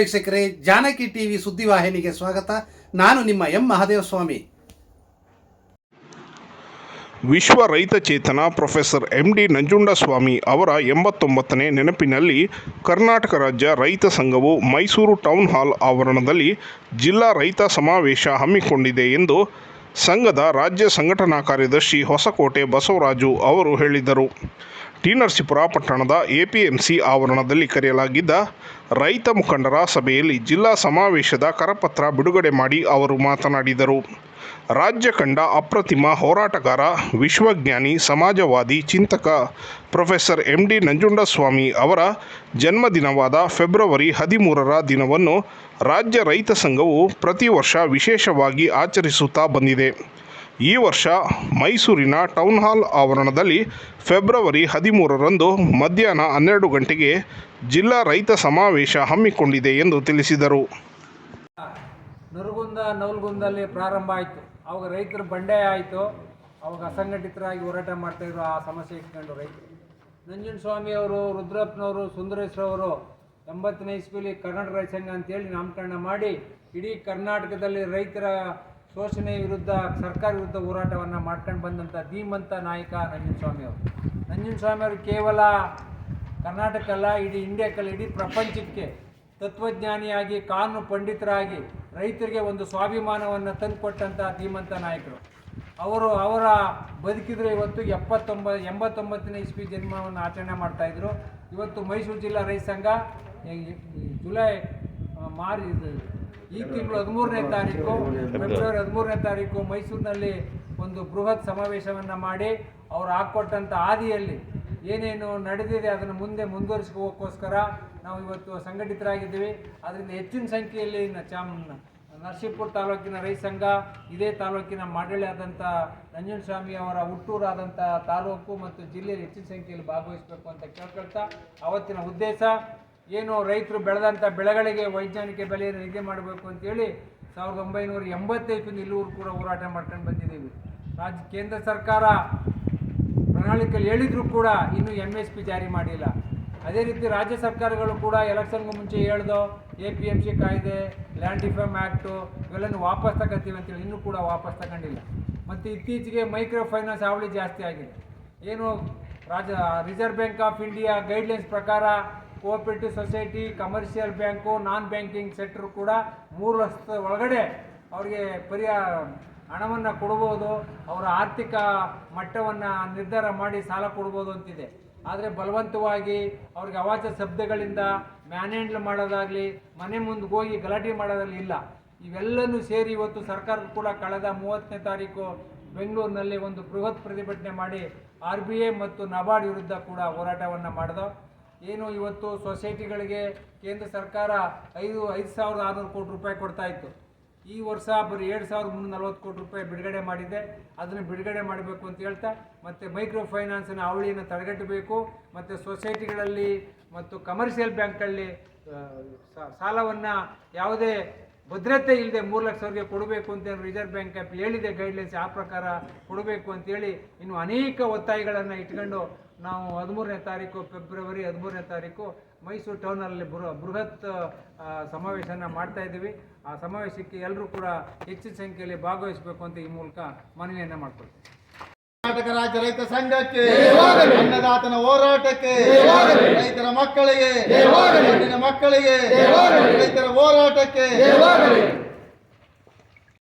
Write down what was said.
ವೀಕ್ಷಕರೇ, ಜಾನಕಿ ಟಿವಿ ಸುದ್ದಿವಾಹಿನಿಗೆ ಸ್ವಾಗತ. ನಾನು ನಿಮ್ಮ ಎಂ ಮಹಾದೇವ ಸ್ವಾಮಿ ವಿಶ್ವ ರೈತ ಚೇತನ ಪ್ರೊಫೆಸರ್ ಎಂ ಡಿ ನಂಜುಂಡಸ್ವಾಮಿ ಅವರ ಎಂಬತ್ತೊಂಬತ್ತನೇ ನೆನಪಿನಲ್ಲಿ ಕರ್ನಾಟಕ ರಾಜ್ಯ ರೈತ ಸಂಘವು ಮೈಸೂರು ಟೌನ್ ಹಾಲ್ ಆವರಣದಲ್ಲಿ ಜಿಲ್ಲಾ ರೈತ ಸಮಾವೇಶ ಹಮ್ಮಿಕೊಂಡಿದೆ ಎಂದು ಸಂಘದ ರಾಜ್ಯ ಸಂಘಟನಾ ಕಾರ್ಯದರ್ಶಿ ಹೊಸಕೋಟೆ ಬಸವರಾಜು ಅವರು ಹೇಳಿದರು. ಟಿ ನರಸೀಪುರ ಪಟ್ಟಣದ ಎಪಿಎಂಸಿ ಆವರಣದಲ್ಲಿ ಕರೆಯಲಾಗಿದ್ದ ರೈತ ಮುಖಂಡರ ಸಭೆಯಲ್ಲಿ ಜಿಲ್ಲಾ ಸಮಾವೇಶದ ಕರಪತ್ರ ಬಿಡುಗಡೆ ಮಾಡಿ ಅವರು ಮಾತನಾಡಿದರು. ರಾಜ್ಯ ಕಂಡ ಅಪ್ರತಿಮ ಹೋರಾಟಗಾರ, ವಿಶ್ವಜ್ಞಾನಿ, ಸಮಾಜವಾದಿ ಚಿಂತಕ ಪ್ರೊಫೆಸರ್ ಎಂ ಡಿ ನಂಜುಂಡಸ್ವಾಮಿ ಅವರ ಜನ್ಮದಿನವಾದ ಫೆಬ್ರವರಿ ಹದಿಮೂರರ ದಿನವನ್ನು ರಾಜ್ಯ ರೈತ ಸಂಘವು ಪ್ರತಿ ವರ್ಷ ವಿಶೇಷವಾಗಿ ಆಚರಿಸುತ್ತಾ ಬಂದಿದೆ. ಈ ವರ್ಷ ಮೈಸೂರಿನ ಟೌನ್ ಹಾಲ್ ಆವರಣದಲ್ಲಿ ಫೆಬ್ರವರಿ ಹದಿಮೂರರಂದು ಮಧ್ಯಾಹ್ನ ಹನ್ನೆರಡು ಗಂಟೆಗೆ ಜಿಲ್ಲಾ ರೈತ ಸಮಾವೇಶ ಹಮ್ಮಿಕೊಂಡಿದೆ ಎಂದು ತಿಳಿಸಿದರು. ನರಗುಂದ ನೌಲ್ಗುಂದಲ್ಲಿ ಪ್ರಾರಂಭ ಆಯಿತು. ಅವಾಗ ರೈತರು ಬಂಡೆ ಆಯಿತು. ಅವಾಗ ಅಸಂಘಟಿತರಾಗಿ ಹೋರಾಟ ಮಾಡ್ತಾಯಿದ್ರು ಆ ಸಮಸ್ಯೆ ಇಟ್ಕೊಂಡು ರೈತರು. ನಂಜುಂಡ ಸ್ವಾಮಿ ಅವರು, ರುದ್ರಪ್ಪನವರು ಸುಂದರೇಶ್ವರವರು ಎಂಬತ್ತನೇ ಇಸ್ವಿಲಿ ಕರ್ನಾಟಕ ರೈತ ಸಂಘ ಅಂತೇಳಿ ನಾಮಕರಣ ಮಾಡಿ ಇಡೀ ಕರ್ನಾಟಕದಲ್ಲಿ ರೈತರ ಶೋಷಣೆ ವಿರುದ್ಧ, ಸರ್ಕಾರ ವಿರುದ್ಧ ಹೋರಾಟವನ್ನು ಮಾಡ್ಕೊಂಡು ಬಂದಂಥ ಧೀಮಂತ ನಾಯಕ ನಂಜುಂಡ ಸ್ವಾಮಿ ಅವರು. ನಂಜುಂಡ ಸ್ವಾಮಿ ಅವರು ಕೇವಲ ಕರ್ನಾಟಕ ಅಲ್ಲ ಇಡೀ ಇಂಡಿಯಾಕ್ಕಲ್ಲ ಇಡೀ ಪ್ರಪಂಚಕ್ಕೆ ತತ್ವಜ್ಞಾನಿಯಾಗಿ, ಕಾನೂನು ಪಂಡಿತರಾಗಿ, ರೈತರಿಗೆ ಒಂದು ಸ್ವಾಭಿಮಾನವನ್ನು ತಂದುಕೊಟ್ಟಂಥ ಧೀಮಂತ ನಾಯಕರು. ಅವರು ಅವರ ಬದುಕಿದ್ರೆ ಇವತ್ತು ಎಪ್ಪತ್ತೊಂಬ, ಎಂಬತ್ತೊಂಬತ್ತನೇ ಇಸ್ವಿ ಜನ್ಮವನ್ನು ಆಚರಣೆ ಮಾಡ್ತಾಯಿದ್ರು ಇವತ್ತು ಮೈಸೂರು ಜಿಲ್ಲಾ ರೈತ ಸಂಘ ಜುಲೈ ಮಾರ್ಚ್ ಈ ತಿಂಗಳು ಹದಿಮೂರನೇ ತಾರೀಕು ಫೆಬ್ರವರಿ ಹದಿಮೂರನೇ ತಾರೀಕು ಮೈಸೂರಿನಲ್ಲಿ ಒಂದು ಬೃಹತ್ ಸಮಾವೇಶವನ್ನು ಮಾಡಿ ಅವರು ಹಾಕ್ಕೊಟ್ಟಂಥ ಹಾದಿಯಲ್ಲಿ ಏನೇನು ನಡೆದಿದೆ ಅದನ್ನು ಮುಂದೆ ಮುಂದುವರಿಸ್ಕೋಕ್ಕೋಸ್ಕರ ನಾವು ಇವತ್ತು ಸಂಘಟಿತರಾಗಿದ್ದೀವಿ. ಅದರಿಂದ ಹೆಚ್ಚಿನ ಸಂಖ್ಯೆಯಲ್ಲಿ ಚಾಮ್ ನರಸೀಪುರ ತಾಲೂಕಿನ ರೈತ ಸಂಘ ಇದೇ ತಾಲೂಕಿನ ಮಾಡಳಿ ಆದಂಥ ನಂಜನಸ್ವಾಮಿ ಅವರ ಹುಟ್ಟೂರಾದಂಥ ತಾಲೂಕು ಮತ್ತು ಜಿಲ್ಲೆಯಲ್ಲಿ ಹೆಚ್ಚಿನ ಸಂಖ್ಯೆಯಲ್ಲಿ ಭಾಗವಹಿಸಬೇಕು ಅಂತ ಕೇಳ್ಕೊಳ್ತಾ ಅವತ್ತಿನ ಉದ್ದೇಶ ಏನು ರೈತರು ಬೆಳೆದಂಥ ಬೆಳೆಗಳಿಗೆ ವೈಜ್ಞಾನಿಕ ಬೆಲೆಯನ್ನು ನಿಗದಿ ಮಾಡಬೇಕು ಅಂತೇಳಿ ಸಾವಿರದ ಒಂಬೈನೂರ ಎಂಬತ್ತೈದು ಇಲ್ಲಿವರೆಗೂ ಕೂಡ ಹೋರಾಟ ಮಾಡ್ಕೊಂಡು ಬಂದಿದ್ದೀವಿ. ರಾಜ್ಯ ಕೇಂದ್ರ ಸರ್ಕಾರ ಪ್ರಣಾಳಿಕೆಯಲ್ಲಿ ಹೇಳಿದರೂ ಕೂಡ ಇನ್ನೂ ಎಂ ಎಸ್ ಪಿ ಜಾರಿ ಮಾಡಿಲ್ಲ. ಅದೇ ರೀತಿ ರಾಜ್ಯ ಸರ್ಕಾರಗಳು ಕೂಡ ಎಲೆಕ್ಷನ್ಗೂ ಮುಂಚೆ ಹೇಳ್ದು ಎ ಪಿ ಎಂ ಸಿ ಕಾಯ್ದೆ, ಲ್ಯಾಂಡ್ ಡಿಫಾರ್ಮ್ ಆ್ಯಕ್ಟು ಇವೆಲ್ಲನೂ ವಾಪಸ್ ತಗೋತೀವಿ ಅಂತೇಳಿ ಇನ್ನೂ ಕೂಡ ವಾಪಸ್ ತಗೊಂಡಿಲ್ಲ. ಮತ್ತು ಇತ್ತೀಚೆಗೆ ಮೈಕ್ರೋ ಫೈನಾನ್ಸ್ ಹಾವಳಿ ಜಾಸ್ತಿ ಆಗಿದೆ. ಏನು ರಾಜ reserve bank of India guidelines ಪ್ರಕಾರ cooperative society, commercial bank, non banking sector ಕೂಡ ಮೂರು ವರ್ಷದ ಒಳಗಡೆ ಅವರಿಗೆ ಪರಿಹಾರ ಹಣವನ್ನು ಕೊಡ್ಬೋದು. ಅವರ ಆರ್ಥಿಕ ಮಟ್ಟವನ್ನು ನಿರ್ಧಾರ ಮಾಡಿ ಸಾಲ ಕೊಡ್ಬೋದು ಅಂತಿದೆ. ಆದರೆ ಬಲವಂತವಾಗಿ ಅವ್ರಿಗೆ ಅವಾಚ್ಯ ಶಬ್ದಗಳಿಂದ ಮ್ಯಾನೇಂಡ್ಲ್ ಮಾಡೋದಾಗಲಿ, ಮನೆ ಮುಂದೆ ಹೋಗಿ ಗಲಾಟೆ ಮಾಡೋದಾಗಲಿ ಇಲ್ಲ. ಇವೆಲ್ಲನೂ ಸೇರಿ ಇವತ್ತು ಸರ್ಕಾರ ಕೂಡ ಕಳೆದ ಮೂವತ್ತನೇ ತಾರೀಕು ಬೆಂಗಳೂರಿನಲ್ಲಿ ಒಂದು ಬೃಹತ್ ಪ್ರತಿಭಟನೆ ಮಾಡಿ ಆರ್ ಬಿ ಐ ಮತ್ತು ನಬಾರ್ಡ್ ವಿರುದ್ಧ ಕೂಡ ಹೋರಾಟವನ್ನು ಮಾಡಿದೋ. ಏನು ಇವತ್ತು ಸೊಸೈಟಿಗಳಿಗೆ ಕೇಂದ್ರ ಸರ್ಕಾರ ಐದು ಐದು ಸಾವಿರದ ಆರುನೂರು ಕೋಟಿ ರೂಪಾಯಿ ಕೊಡ್ತಾ ಇತ್ತು. ಈ ವರ್ಷ ಬರೀ ಎರಡು ಸಾವಿರದ ಮುನ್ನೂರ ನಲವತ್ತು ಕೋಟಿ ರೂಪಾಯಿ ಬಿಡುಗಡೆ ಮಾಡಿದೆ. ಅದನ್ನು ಬಿಡುಗಡೆ ಮಾಡಬೇಕು ಅಂತ ಹೇಳ್ತಾ, ಮತ್ತು ಮೈಕ್ರೋ ಫೈನಾನ್ಸಿನ ಅವಳಿಯನ್ನು ತಡೆಗಟ್ಟಬೇಕು, ಮತ್ತು ಸೊಸೈಟಿಗಳಲ್ಲಿ ಮತ್ತು ಕಮರ್ಷಿಯಲ್ ಬ್ಯಾಂಕಲ್ಲಿ ಸಾಲವನ್ನು ಯಾವುದೇ ಭದ್ರತೆ ಇಲ್ಲದೆ ಮೂರು ಲಕ್ಷವರೆಗೆ ಕೊಡಬೇಕು ಅಂತ ರಿಸರ್ವ್ ಬ್ಯಾಂಕ್ ಆಫ್ ಹೇಳಿದೆ ಗೈಡ್ಲೈನ್ಸ್ ಆ ಪ್ರಕಾರ ಕೊಡಬೇಕು ಅಂತೇಳಿ ಇನ್ನು ಅನೇಕ ಒತ್ತಾಯಗಳನ್ನು ಇಟ್ಕೊಂಡು ನಾವು ಹದಿಮೂರನೇ ತಾರೀಕು ಫೆಬ್ರವರಿ ಹದಿಮೂರನೇ ತಾರೀಕು ಮೈಸೂರು ಟೌನಲ್ಲಿ ಬೃ ಬೃಹತ್ ಸಮಾವೇಶನ ಮಾಡ್ತಾ ಇದ್ದೀವಿ. ಆ ಸಮಾವೇಶಕ್ಕೆ ಎಲ್ಲರೂ ಕೂಡ ಹೆಚ್ಚಿನ ಸಂಖ್ಯೆಯಲ್ಲಿ ಭಾಗವಹಿಸಬೇಕು ಅಂತ ಈ ಮೂಲಕ ಮನವಿಯನ್ನು ಮಾಡ್ಕೊಳ್ತೀವಿ ಕರ್ನಾಟಕ ರಾಜ್ಯ ರೈತ ಸಂಘಕ್ಕೆ ಅನ್ನದಾತನ ಹೋರಾಟಕ್ಕೆ ರೈತರ ಮಕ್ಕಳಿಗೆ ಮಣ್ಣಿನ ಮಕ್ಕಳಿಗೆ ರೈತರ ಹೋರಾಟಕ್ಕೆ